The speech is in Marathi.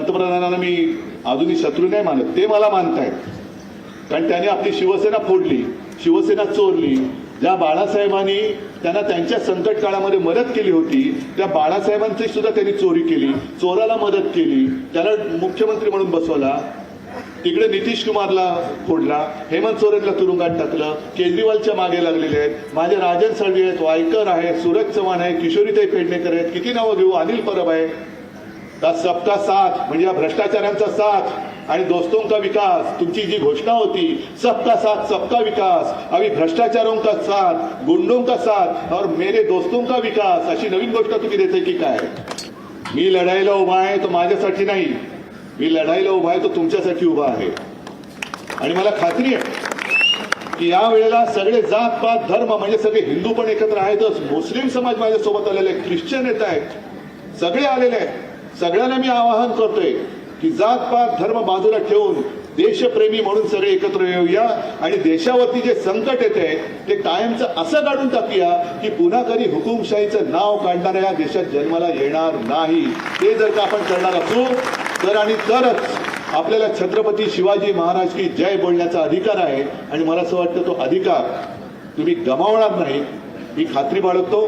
पंतप्रधानांना मी अजूनही शत्रू नाही मानत ते मला मानतायत. कारण त्यांनी आपली शिवसेना फोडली शिवसेना चोरली. ज्या बाळासाहेबांनी त्यांना त्यांच्या संकट काळामध्ये मदत केली होती त्या बाळासाहेबांची सुद्धा त्यांनी चोरी केली चोराला मदत केली. त्याला मुख्यमंत्री म्हणून बसवला. तिकडे नितीश कुमारला फोडला. हेमंत सोरेनला तुरुंगात टाकलं. केजरीवालच्या मागे लागलेले आहेत. माझे राजन साळवी आहेत वायकर आहेत सूरज चव्हाण आहे किशोरीताई पेडणेकर आहेत. किती नावं घेऊ? अनिल परब आहे. का सबका साथ? म्हणजे या भ्रष्टाचारांचा साथ आणि दोस्तों का विकास. तुमची जी घोषणा होती सबका साथ सबका विकास. अभी भ्रष्टाचारों का साथ गुंडों का साथ और मेरे दोस्तों का विकास. अशी नवीन गोष्ट तुम्ही देते की काय? मी लढायला उभा आहे तो माझ्यासाठी नाही. मी लढायला उभा आहे तो तुमच्यासाठी उभा आहे. आणि मला खात्री आहे की या वेळेला सगळे जात पात धर्म म्हणजे सगळे हिंदू पण एकत्र आहेतच मुस्लिम समाज माझ्यासोबत आलेले आहेत ख्रिश्चन येत आहेत. सगळे आलेले आहेत. सगळ्यांना मी आवाहन करतोय की जात पात धर्म बाजूला ठेवून देशप्रेमी म्हणून सगळे एकत्र येऊया आणि देशावरती जे संकट येते ते कायमचं असं काढून टाकूया की पुन्हा कधी हुकुमशाहीचं नाव काढणाऱ्या या देशात जन्माला येणार नाही. ते जर का आपण करणार असू तर आणि तरच आपल्याला छत्रपती शिवाजी महाराज की जय बोलण्याचा अधिकार आहे. आणि मला असं वाटतं तो अधिकार तुम्ही गमावणार नाही. ही खात्री बाळगतो.